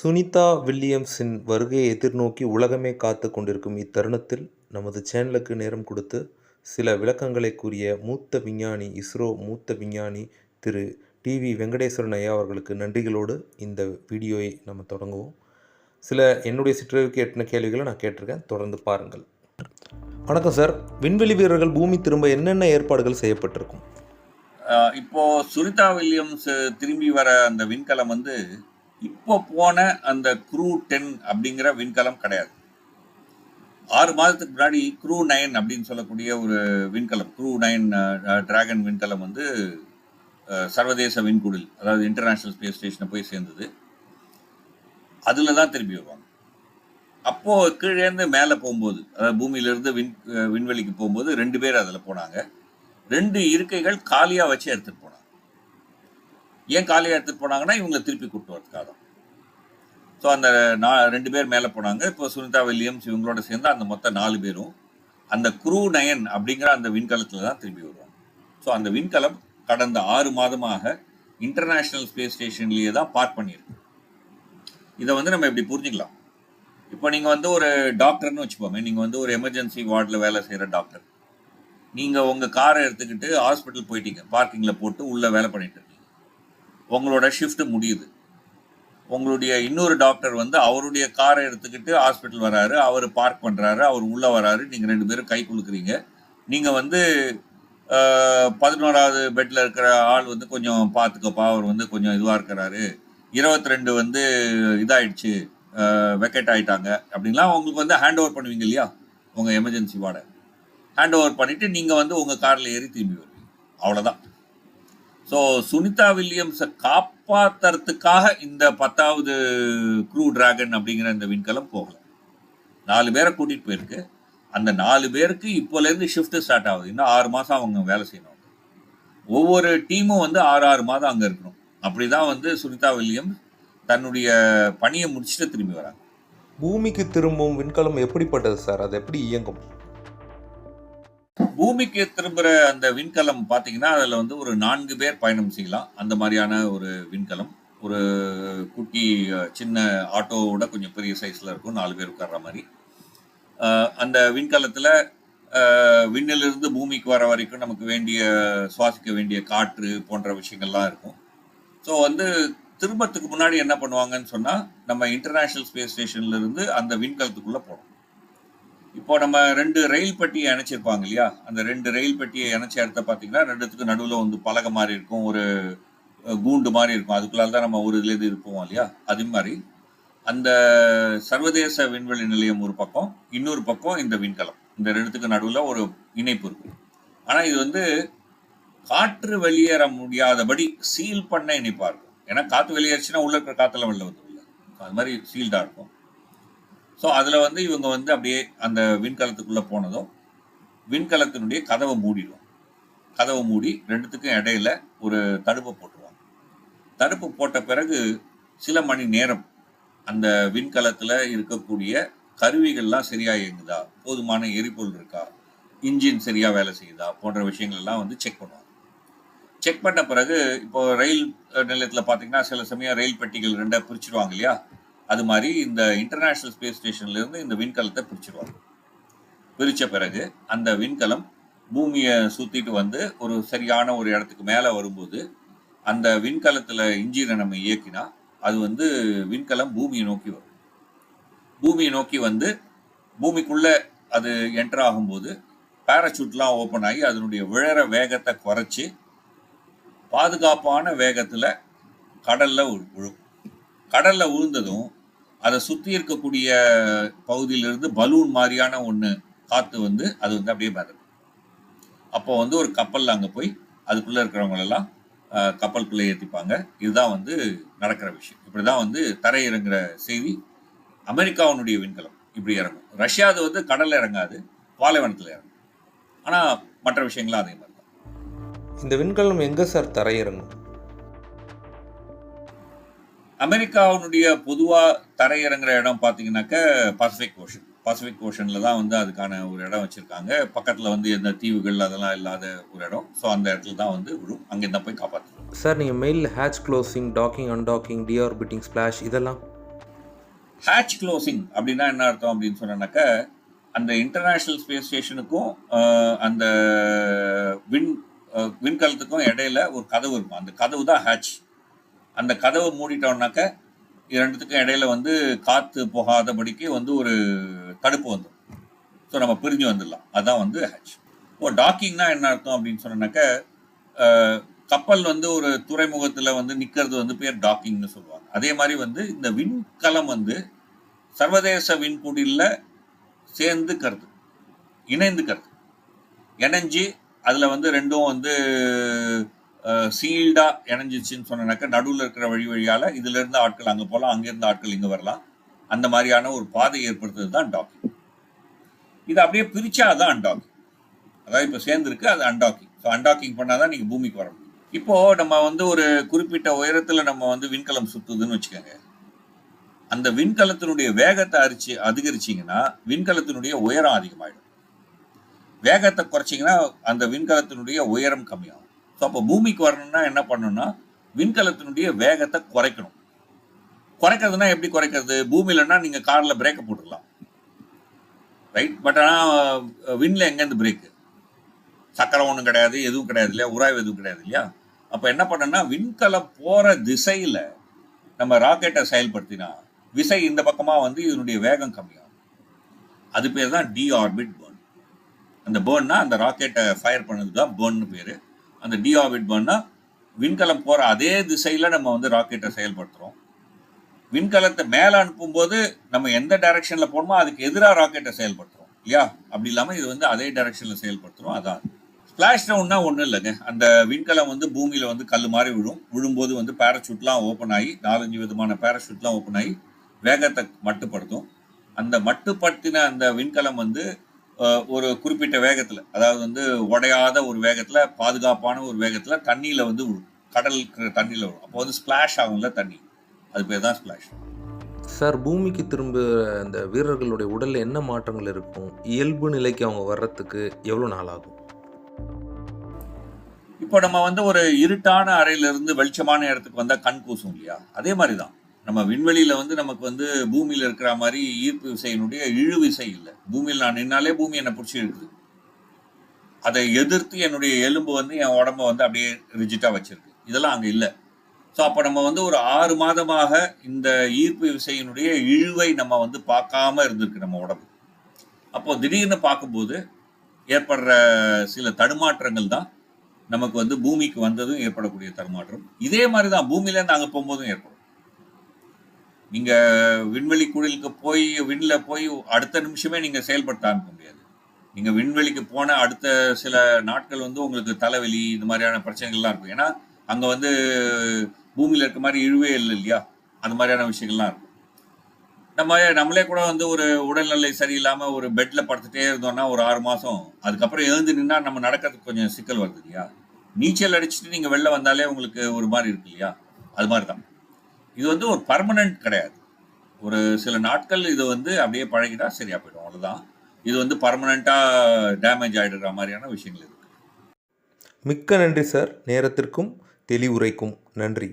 சுனிதா வில்லியம்ஸின் வருகையை எதிர்நோக்கி உலகமே காத்து கொண்டிருக்கும் இத்தருணத்தில் நமது சேனலுக்கு நேரம் கொடுத்து சில விளக்கங்களை கூறிய மூத்த விஞ்ஞானி இஸ்ரோ மூத்த விஞ்ஞானி திரு. டிவி வெங்கடேஸ்வரன் ஐயா அவர்களுக்கு நன்றிகளோடு இந்த வீடியோவை நம்ம தொடங்குவோம். சில என்னுடைய சிற்றறிவுக்கு எட்டின கேள்விகளை நான் கேட்டிருக்கேன். தொடர்ந்து பாருங்கள். வணக்கம் சார். விண்வெளி வீரர்கள் பூமி திரும்ப என்னென்ன ஏற்பாடுகள் செய்யப்பட்டிருக்கும்? இப்போ சுனிதா வில்லியம்ஸ் திரும்பி வர அந்த விண்கலம் வந்து இப்போ போன அந்த க்ரூ டென் அப்படிங்கிற விண்கலம் கிடையாது. ஆறு மாதத்துக்கு முன்னாடி க்ரூ நைன் அப்படின்னு சொல்லக்கூடிய ஒரு விண்கலம் க்ரூ நைன் டிராகன் விண்கலம் வந்து சர்வதேச விண்குடில் அதாவது இன்டர்நேஷ்னல் ஸ்பேஸ் ஸ்டேஷனை போய் சேர்ந்தது. அதில் தான் திரும்பி வருவாங்க. அப்போது கீழேருந்து மேலே போகும்போது அதாவது பூமியிலேருந்து விண் விண்வெளிக்கு போகும்போது ரெண்டு பேர் அதில் போனாங்க. ரெண்டு இருக்கைகள் காலியாக வச்சு எடுத்துகிட்டு போனாங்க. ஏன் காலையில் எடுத்துகிட்டு போனாங்கன்னா இவங்களை திருப்பி கூப்பிட்டு வரதுக்காக தான். ஸோ அந்த நா ரெண்டு பேர் மேலே போனாங்க. இப்போ சுனிதா வில்லியம்ஸ் இவங்களோட சேர்ந்து அந்த மொத்த நாலு பேரும். அந்த குரூ நயன் அப்படிங்கிற அந்த விண்கலத்தில் தான் திரும்பி வருவாங்க. ஸோ அந்த விண்கலம் கடந்த ஆறு மாதமாக இன்டர்நேஷ்னல் ஸ்பேஸ் ஸ்டேஷன்லேயே தான் பார்க் பண்ணியிருக்கு. இதை வந்து நம்ம இப்படி புரிஞ்சுக்கலாம்? இப்போ நீங்கள் வந்து ஒரு டாக்டர்னு வச்சுப்போமே நீங்கள் வந்து ஒரு எமர்ஜென்சி வார்டில் வேலை செய்கிற டாக்டர் நீங்கள் உங்கள் காரை எடுத்துக்கிட்டு ஹாஸ்பிட்டல் போயிட்டீங்க. பார்க்கிங்கில் போட்டு உள்ளே வேலை பண்ணிட்டு உங்களோட ஷிஃப்ட் முடியுது. உங்களுடைய இன்னொரு டாக்டர் வந்து அவருடைய காரை எடுத்துக்கிட்டு ஹாஸ்பிட்டல் வராரு அவர் பார்க் பண்ணுறாரு அவர் உள்ளே வராரு நீங்கள் ரெண்டு பேரும் கை கொடுக்குறீங்க நீங்கள் வந்து பதினோராவது பெட்டில் இருக்கிற ஆள் வந்து கொஞ்சம் பார்த்துக்கப்பா அவர் வந்து கொஞ்சம் இதுவாக இருக்கிறாரு. இருபத்தி ரெண்டு வந்து இதாயிடுச்சு வெக்கெட் ஆகிட்டாங்க அப்படின்லாம் உங்களுக்கு வந்து ஹேண்ட் ஓவர் பண்ணுவீங்க இல்லையா? உங்கள் எமர்ஜென்சி வார்டை. ஹேண்ட் ஓவர் பண்ணிவிட்டு நீங்கள் வந்து உங்கள் காரில் ஏறி திரும்பி வருவீங்க. அவ்வளோதான் ஸோ சுனிதா வில்லியம்ஸை காப்பாத்துறதுக்காக இந்த பத்தாவது க்ரூ டிராகன் அப்படிங்கிற இந்த விண்கலம் போகல. நாலு பேரை கூட்டிகிட்டு போயிருக்கு. அந்த நாலு பேருக்கு இப்போலேருந்து ஷிஃப்ட்டு ஸ்டார்ட் ஆகுது. இன்னும் ஆறு மாதம் அவங்க வேலை செய்யணும். ஒவ்வொரு டீமும் வந்து ஆறு ஆறு மாதம் அங்கே இருக்கணும். அப்படி தான் வந்து சுனிதா வில்லியம்ஸ் தன்னுடைய பணியை முடிச்சுட்டு திரும்பி வராங்க. பூமிக்கு திரும்பும் விண்கலம் எப்படிப்பட்டது சார்? அது எப்படி இயங்கும்? பூமிக்கு திரும்புகிற அந்த விண்கலம் பார்த்தீங்கன்னா அதில் வந்து ஒரு நான்கு பேர் பயணம் செய்யலாம். அந்த மாதிரியான ஒரு விண்கலம். ஒரு குட்டி சின்ன ஆட்டோவோட கொஞ்சம் பெரிய சைஸில் இருக்கும். நாலு பேர் உட்கார்ற மாதிரி. அந்த விண்கலத்தில் விண்ணிலிருந்து பூமிக்கு வர வரைக்கும் நமக்கு வேண்டிய சுவாசிக்க வேண்டிய காற்று போன்ற விஷயங்கள்லாம் இருக்கும். ஸோ வந்து திரும்பத்துக்கு முன்னாடி என்ன பண்ணுவாங்கன்னு சொன்னால் நம்ம இன்டர்நேஷ்னல் ஸ்பேஸ் ஸ்டேஷன்லேருந்து அந்த விண்கலத்துக்குள்ளே போகணும். இப்போ நம்ம ரெண்டு ரயில் பெட்டியை இணைச்சிருப்பாங்க இல்லையா? அந்த ரெண்டு ரயில் பெட்டியை இணைச்ச இடத்த பார்த்தீங்கன்னா ரெண்டுத்துக்கு நடுவில் வந்து பலகை மாதிரி இருக்கும் ஒரு கூண்டு மாதிரி இருக்கும். அதுக்குள்ளால் தான் நம்ம ஒரு இதுலேருந்து இருப்போம் இல்லையா? அது மாதிரி அந்த சர்வதேச விண்வெளி நிலையம் ஒரு பக்கம் இன்னொரு பக்கம் இந்த விண்கலம். இந்த ரெண்டுத்துக்கு நடுவில் ஒரு இணைப்பு இருக்கும். ஆனால் இது வந்து காற்று வெளியேற முடியாதபடி சீல் பண்ண இணைப்பாக இருக்கும். ஏன்னா காற்று வெளியேறுச்சுன்னா உள்ள இருக்கிற காற்றெல்லாம் வெளில வந்துடும் அது மாதிரி சீல்டாக இருக்கும். ஸோ அதில் வந்து இவங்க வந்து அப்படியே அந்த விண்கலத்துக்குள்ளே போனதும் விண்கலத்தினுடைய கதவை மூடிடும். கதவை மூடி ரெண்டுத்துக்கும் இடையில ஒரு தடுப்பை போட்டுருவாங்க. தடுப்பு போட்ட பிறகு சில மணி நேரம் அந்த விண்கலத்தில் இருக்கக்கூடிய கருவிகள்லாம் சரியாக இயங்குதா? போதுமான எரிபொருள் இருக்கா? இன்ஜின் சரியாக வேலை செய்யுதா? போன்ற விஷயங்கள் எல்லாம் வந்து செக் பண்ணுவாங்க. செக் பண்ண பிறகு இப்போ ரயில் நிலையத்தில் பார்த்தீங்கன்னா சில சமயம் ரயில் பெட்டிகள் ரெண்டாக பிரிச்சிருவாங்க இல்லையா? அது மாதிரி இந்த இன்டர்நேஷ்னல் ஸ்பேஸ் ஸ்டேஷன்லேருந்து இந்த விண்கலத்தை பிரிச்சிருவாங்க பிரித்த பிறகு அந்த விண்கலம் பூமியை சுற்றிட்டு வந்து ஒரு சரியான ஒரு இடத்துக்கு மேலே வரும்போது அந்த விண்கலத்தில் இன்ஜினை நம்ம இயக்கினா அது வந்து விண்கலம் பூமியை நோக்கி வரும். பூமியை நோக்கி வந்து பூமிக்குள்ளே அது என்டர் ஆகும்போது பேராசூட்லாம் ஓப்பன் ஆகி அதனுடைய விழற வேகத்தை குறைச்சி பாதுகாப்பான வேகத்தில் கடலில் விழும் கடலில் விழுந்ததும் அதை சுற்றி இருக்கக்கூடிய பகுதியிலிருந்து பலூன் மாதிரியான ஒன்று காற்று வந்து அது வந்து அப்படியே மிதக்கும் அப்போ வந்து ஒரு கப்பலில் அங்கே போய் அதுக்குள்ளே இருக்கிறவங்களெல்லாம் கப்பலுக்குள்ளே ஏற்றிப்பாங்க இதுதான் வந்து நடக்கிற விஷயம். இப்படி தான் வந்து தரையிறங்குற செய்தி அமெரிக்காவினுடைய விண்கலம். இப்படி இறங்கும். ரஷ்யா அது வந்து கடலில் இறங்காது பாலைவனத்தில் இறங்கும். ஆனால் மற்ற விஷயங்களும் அதே மாதிரி தான் இந்த விண்கலம் எங்கே சார் தரையிறங்கும் அமெரிக்காவினுடைய பொதுவாக தரையிறங்குற இடம் பார்த்தீங்கன்னாக்க பசிபிக் ஓஷன் பசிபிக் ஓஷனில் தான் வந்து அதுக்கான ஒரு இடம் வச்சுருக்காங்க. பக்கத்தில் வந்து எந்த தீவுகள் அதெல்லாம் இல்லாத ஒரு இடம். ஸோ அந்த இடத்துல தான் வந்து விழும் அங்கே தான் போய் காப்பாற்றணும் சார் நீங்கள் main hatch closing docking undocking deorbiting splash இதெல்லாம்? ஹேட்ச் க்ளோசிங் அப்படின்னா என்ன அர்த்தம் அப்படின்னு சொன்னாக்க அந்த இன்டர்நேஷ்னல் ஸ்பேஸ் ஸ்டேஷனுக்கும் அந்த விண் விண்கலத்துக்கும் இடையில ஒரு கதவு இருக்கும். அந்த கதவு தான் ஹேட்ச் அந்த கதவை மூடிட்டோம்னாக்க இரண்டுத்துக்கும் இடையில வந்து காற்று போகாதபடிக்கு வந்து ஒரு தடுப்பு வந்துடும் ஸோ நம்ம பிரிஞ்சு வந்துடலாம். அதுதான் வந்து ஹேட்ச் இப்போ டாக்கிங்னா என்ன அர்த்தம் அப்படின்னு சொன்னாக்க கப்பல் வந்து ஒரு துறைமுகத்தில் வந்து நிற்கிறது வந்து பேர் டாக்கிங்னு சொல்லுவாங்க. அதே மாதிரி வந்து இந்த விண்கலம் வந்து சர்வதேச விண்குடியில் சேர்ந்துக்கிறது இணைந்துக்கிறது. இணைஞ்சு அதில் வந்து ரெண்டும் வந்து சீல்டாக இணைஞ்சிச்சுன்னு சொன்னாக்க நடுவில் இருக்கிற வழி வழியால் இதிலிருந்து ஆட்கள் அங்கே போகலாம் அங்கேருந்து ஆட்கள் இங்கே வரலாம். அந்த மாதிரியான ஒரு பாதை ஏற்படுத்துறது தான் டாக்கிங் இது அப்படியே பிரிச்சா தான் அன்டாக்கிங் அதாவது இப்போ சேர்ந்துருக்கு அது அன்டாக்கிங் ஸோ அன்டாக்கிங் பண்ணால் தான் நீங்கள் பூமிக்கு வர முடியும். இப்போ நம்ம வந்து ஒரு குறிப்பிட்ட உயரத்தில் நம்ம வந்து விண்கலம் சுத்துதுன்னு வச்சுக்கோங்க. அந்த விண்கலத்தினுடைய வேகத்தை அரிச்சு அதிகரிச்சிங்கன்னா விண்கலத்தினுடைய உயரம் அதிகமாயிடும். வேகத்தை குறைச்சிங்கன்னா அந்த விண்கலத்தினுடைய உயரம் கம்மியாகும். ஸோ அப்போ பூமிக்கு வரணும்னா என்ன பண்ணணும்னா விண்கலத்தினுடைய வேகத்தை குறைக்கணும். குறைக்கிறதுனா எப்படி குறைக்கிறது? பூமியிலன்னா நீங்கள் காரில் பிரேக்கை போட்டுக்கலாம் ரைட் பட் ஆனால் விண்ணில் எங்கேருந்து பிரேக்கு சக்கரம் ஒன்றும் கிடையாது எதுவும் கிடையாது இல்லையா? உராய்வு எதுவும் கிடையாது இல்லையா? அப்போ என்ன பண்ணணும்னா விண்கலம் போகிற திசையில் நம்ம ராக்கெட்டை செயல்படுத்தினா விசை இந்த பக்கமாக வந்து இதனுடைய வேகம் கம்மியாகும். அது பேர் தான் டி ஆர்பிட் பேர்ன் அந்த பேர்ன்னா அந்த ராக்கெட்டை ஃபயர் பண்ணது தான் பேர்ன்னு பேர். அந்த டிஆபிட் பண்ணால் விண்கலம் போகிற அதே திசையில் நம்ம வந்து ராக்கெட்டை செயல்படுத்துகிறோம் விண்கலத்தை மேலே அனுப்பும்போது நம்ம எந்த டைரக்ஷனில் போடணுமோ அதுக்கு எதிராக ராக்கெட்டை செயல்படுத்துகிறோம் இல்லையா? அப்படி இல்லாமல் இது வந்து அதே டைரக்ஷனில் செயல்படுத்துகிறோம் அதான். ஸ்பிளாஷ் டவுன்னா ஒன்றும் இல்லைங்க. அந்த விண்கலம் வந்து பூமியில் வந்து கல் மாதிரி விழும். விழும்போது வந்து பேராஷூட்லாம் ஓப்பன் ஆகி நாலஞ்சு விதமான பேராஷூட்லாம் ஓப்பன் ஆகி வேகத்தை மட்டுப்படுத்தும். அந்த மட்டுப்படுத்தின அந்த விண்கலம் வந்து ஒரு குறிப்பிட்ட வேகத்தில் அதாவது வந்து உடையாத ஒரு வேகத்தில் பாதுகாப்பான ஒரு வேகத்தில் தண்ணியில் வந்து விழும் கடலுக்கு தண்ணியில் விழும் அப்போ வந்து ஸ்பிளாஷ் ஆகும்ல தண்ணி. அது பேர் தான் ஸ்பிளாஷ் சார் பூமிக்கு திரும்ப அந்த வீரர்களுடைய உடலில் என்ன மாற்றங்கள் இருக்கும்? இயல்பு நிலைக்கு அவங்க வர்றதுக்கு எவ்வளோ நாள் ஆகும்? இப்போ நம்ம வந்து ஒரு இருட்டான அறையில இருந்து வெளிச்சமான இடத்துக்கு வந்தா கண் கூசும் இல்லையா? அதே மாதிரி தான் நம்ம விண்வெளியில் வந்து நமக்கு வந்து பூமியில் இருக்கிற மாதிரி ஈர்ப்பு விசையினுடைய இழு விசை இல்லை. பூமியில் நான் நின்னாலே பூமி என்னை பிடிச்சி இருக்குது அதை எதிர்த்து என்னுடைய எலும்பு வந்து என் உடம்ப வந்து அப்படியே ரிஜிட்டாக வச்சிருக்கு. இதெல்லாம் அங்கே இல்லை. ஸோ அப்போ நம்ம வந்து ஒரு ஆறு மாதமாக இந்த ஈர்ப்பு விசையினுடைய இழுவை நம்ம வந்து பார்க்காம இருந்திருக்கு நம்ம உடம்பு. அப்போ திடீர்னு பார்க்கும்போது ஏற்படுற சில தடுமாற்றங்கள் தான் நமக்கு வந்து பூமிக்கு வந்ததும் ஏற்படக்கூடிய தடுமாற்றம். இதே மாதிரி தான் பூமியிலேருந்து அங்கே போகும்போதும் ஏற்படும். நீங்க விண்வெளி குழிலுக்கு போய் விண்ணில் போய் அடுத்த நிமிஷமே நீங்க செயல்படுத்த ஆரம்பிக்க முடியாது. நீங்க விண்வெளிக்கு போன அடுத்த சில நாட்கள் வந்து உங்களுக்கு தலைவலி இந்த மாதிரியான பிரச்சனைகள்லாம் இருக்கும். ஏன்னா அங்க வந்து பூமியில இருக்க மாதிரி இழுவே இல்லை இல்லையா? அந்த மாதிரியான விஷயங்கள்லாம் இருக்கும். நம்ம நம்மளே கூட வந்து ஒரு உடல்நிலை சரியில்லாமல் ஒரு பெட்டில் படுத்துட்டே இருந்தோம்னா ஒரு ஆறு மாதம் அதுக்கப்புறம் எழுந்து நின்னா நம்ம நடக்கிறதுக்கு கொஞ்சம் சிக்கல் வருது இல்லையா? நீச்சல் அடிச்சுட்டு நீங்கள் வெளில வந்தாலே உங்களுக்கு ஒரு மாதிரி இருக்கு இல்லையா? அது மாதிரி தான் இது வந்து ஒரு பர்மனன்ட் கிடையாது. ஒரு சில நாட்கள் இது வந்து அப்படியே பழகிட்டா சரியா போயிடும். அவ்வளோதான் இது வந்து பர்மனண்டா டேமேஜ் ஆயிடுற மாதிரியான விஷயங்கள் இருக்கு. மிக்க நன்றி சார் நேரத்திற்கும் தெளிவுரைக்கும் நன்றி.